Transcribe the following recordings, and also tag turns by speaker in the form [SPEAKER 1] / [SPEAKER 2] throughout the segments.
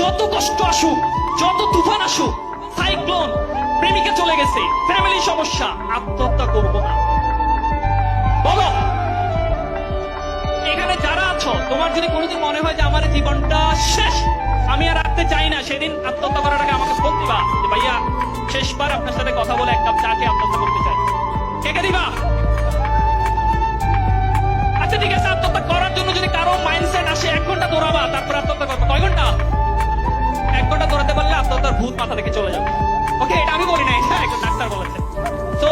[SPEAKER 1] যত কষ্ট আসুক, যত তুফান আসুক, সাইক্লোন প্রেমিকা চলে গেছে ফ্যামিলি সমস্যা, আত্মহত্যা করব না। বলো, এখানে যারা আছো, তোমার যদি কোনোদিন মনে হয় যে আমার জীবনটা শেষ, আমি আর রাখতে চাই না, সেদিন আত্মহত্যা আগে আমাকে ফোন দিবা যে, ভাইয়া, শেষবার আপনার সাথে কথা বলে এক কাপ ভূত মাথা থেকে চলে যাবে। ওকে এটা আমি বলি না এটা একজন ডাক্তার বলেছে তো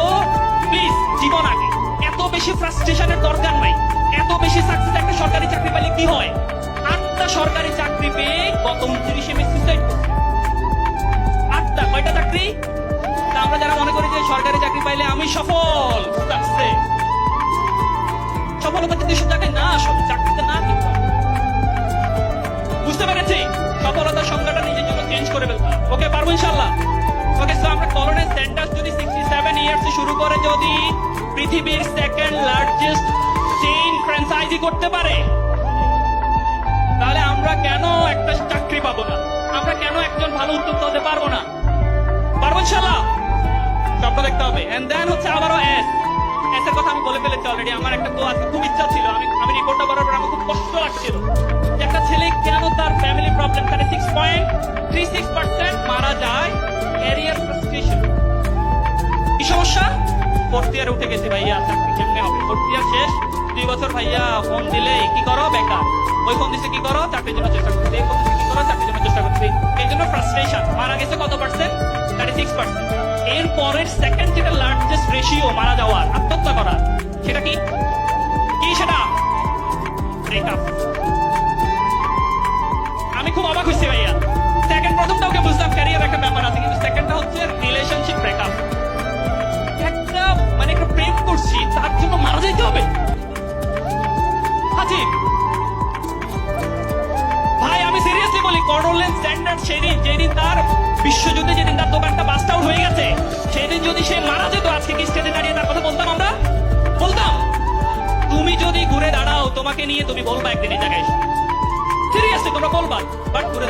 [SPEAKER 1] প্লিজ জীবন আগে। এত বেশি ফ্রাস্ট্রেশনের দরকার নাই। এত বেশি সাকসেস একটা সরকারি চাকরি পেলে কি হয়? আটটা সরকারি চাকরি পেয়ে গত উনত্রিশে মে সুইসাইড আটটা, কয়টা চাকরি? তা আমরা যারা মনে করি যে সরকারি চাকরি পাইলে আমি সফল সফলতা কিন্তু এসব জায়গায় না, আসলে পারব ইনশাল্লাহ ওকে সো আমরা সেন্টার যদি সিক্সটি সেভেন ইয়ার্স শুরু করে, যদি পৃথিবীর সেকেন্ড লার্জেস্ট চেইন ফ্র্যাঞ্চাইজি করতে পারে, তাহলে আমরা কেন একটা চাকরি পাবো না? আমরা কেন একজন ভালো উদ্যোক্তা হতে পারব না? পারব ইনশাল্লাহ দেখতে হবে। এন্ড দেন হচ্ছে আবারও এস এস এর কথা আমি বলে ফেলেছি অলরেডি আমার একটা তো আজকে খুব ইচ্ছা ছিল। আমি আমি রিপোর্টটা করার পর আমার খুব কষ্ট লাগছিল। মারা যায় কি সমস্যা? ফোর্থ ইয়ার উঠে গেছে ভাইয়া কেমনে হবে? ফোর্থ ইয়ার শেষ? দুই বছর ভাইয়া, ফোন দিলে, কি করো বেকার? ওই ফোন দিছে, কি করো? চাকরির জন্য চেষ্টা করতে এই ফোন দিছে, কি করো? চাকরির জন্য চেষ্টা করতে এই জন্য ফ্রাস্ট্রেশন মারা গেছে কত পার্সেন্ট থার্টি সিক্স পার্সেন্ট এর পরের সেকেন্ড যেটা লার্জেস্ট রেশিও মারা যাওয়ার, আত্মহত্যা করার সিরিয়াসলি স্ট্যান্ডার্ড সেদিন যেদিন তার বিশ্বযুদ্ধে যেদিন তার দোকানটা বাস্ট আউট হয়ে গেছে, সেদিন যদি সে মারা যেত আজকে কি স্টেজে দাঁড়িয়ে তার কথা বলতাম আমরা? বলতাম। তুমি যদি ঘুরে দাঁড়াও, তোমাকে নিয়ে তুমি বলবা একদিন এই জায়গায় সিরিয়াসলি তোমরা বলবা বাট ঘুরে